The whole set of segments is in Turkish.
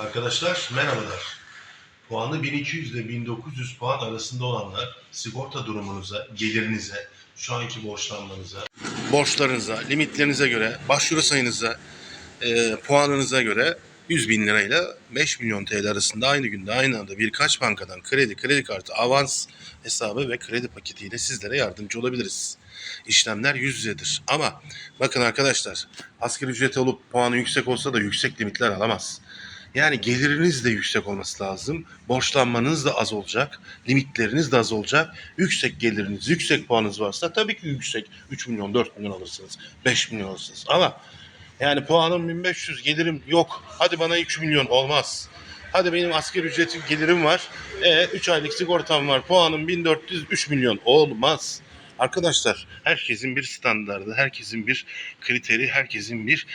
Arkadaşlar merhabalar. Puanı 1200 ile 1900 puan arasında olanlar sigorta durumunuza, gelirinize, şu anki borçlanmanıza, borçlarınıza, limitlerinize göre, başvuru sayınıza, e, puanınıza göre 100 bin lirayla 5 milyon TL arasında aynı günde aynı anda birkaç bankadan kredi, kredi kartı, avans hesabı ve kredi paketiyle sizlere yardımcı olabiliriz. İşlemler yüz yüzedir. Ama bakın arkadaşlar asgari ücret olup puanı yüksek olsa da yüksek limitler alamaz. Yani geliriniz de yüksek olması lazım. Borçlanmanız da az olacak. Limitleriniz de az olacak. Yüksek geliriniz, yüksek puanınız varsa tabii ki yüksek. 3 milyon, 4 milyon alırsınız. 5 milyon alırsınız. Ama yani puanım 1500, gelirim yok. Hadi bana 3 milyon olmaz. Hadi benim asgari ücretim gelirim var. E 3 aylık sigortam var. Puanım 1400, 3 milyon olmaz. Arkadaşlar herkesin bir standardı, herkesin bir kriteri, herkesin bir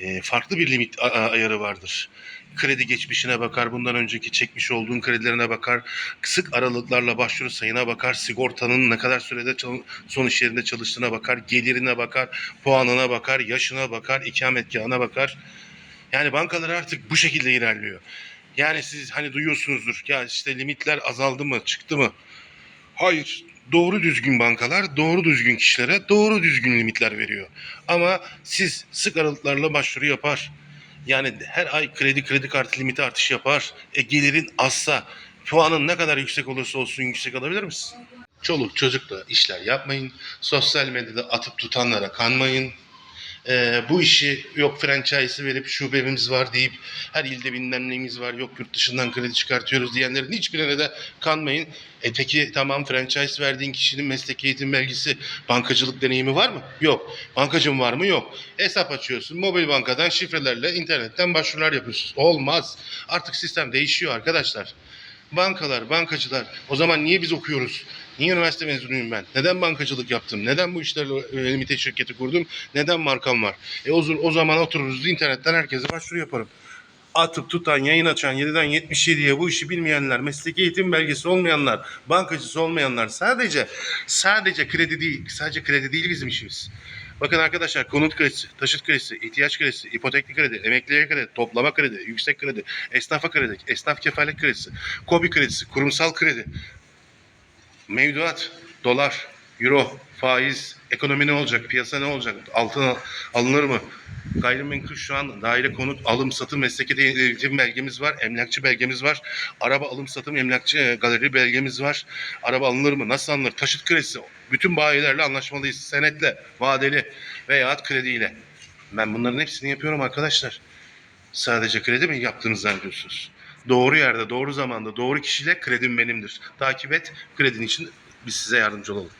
e, farklı bir limit ayarı vardır. Kredi geçmişine bakar, bundan önceki çekmiş olduğun kredilerine bakar, sık aralıklarla başvuru sayına bakar, sigortanın ne kadar sürede son iş yerinde çalıştığına bakar, gelirine bakar, puanına bakar, yaşına bakar, ikametgahına bakar. Yani bankalar artık bu şekilde ilerliyor. Yani siz hani duyuyorsunuzdur ya işte limitler azaldı mı, çıktı mı? Hayır. Doğru düzgün bankalar doğru düzgün kişilere doğru düzgün limitler veriyor. Ama siz sık aralıklarla başvuru yapar. Yani her ay kredi kredi kartı limiti artış yapar. E gelirin azsa puanın ne kadar yüksek olursa olsun yüksek alabilir misin? Çoluk çocukla işler yapmayın. Sosyal medyada atıp tutanlara kanmayın. Ee, bu işi yok franchise verip şubemiz var deyip her ilde bilmem var yok yurt dışından kredi çıkartıyoruz diyenlerin hiçbirine de kanmayın. E peki tamam franchise verdiğin kişinin mesleki eğitim belgesi bankacılık deneyimi var mı? Yok. Bankacım var mı? Yok. Hesap açıyorsun mobil bankadan şifrelerle internetten başvurular yapıyorsun. Olmaz. Artık sistem değişiyor arkadaşlar. Bankalar, bankacılar. O zaman niye biz okuyoruz? Niye üniversite mezunuyum ben? Neden bankacılık yaptım? Neden bu işlerle e, limite şirketi kurdum? Neden markam var? E o, o zaman otururuz internetten herkese başvuru yaparım. Atıp tutan, yayın açan 7'den 77'ye bu işi bilmeyenler, mesleki eğitim belgesi olmayanlar, bankacısı olmayanlar sadece sadece kredi değil, sadece kredi değil bizim işimiz. Bakın arkadaşlar konut kredisi, taşıt kredisi, ihtiyaç kredisi, ipotekli kredi, emekliye kredi, toplama kredi, yüksek kredi, esnafa kredi, esnaf kefalet kredisi, kobi kredisi, kurumsal kredi, mevduat, dolar, euro, faiz, ekonomi ne olacak, piyasa ne olacak, altın al- alınır mı? Gayrimenkul şu an daire konut alım satım mesleki eğitim belgemiz var, emlakçı belgemiz var, araba alım satım emlakçı e, galeri belgemiz var. Araba alınır mı? Nasıl alınır? Taşıt kredisi. Bütün bayilerle anlaşmalıyız. Senetle, vadeli veya krediyle. Ben bunların hepsini yapıyorum arkadaşlar. Sadece kredi mi yaptığınızı zannediyorsunuz? Doğru yerde, doğru zamanda, doğru kişiyle kredim benimdir. Takip et, kredin için biz size yardımcı olalım.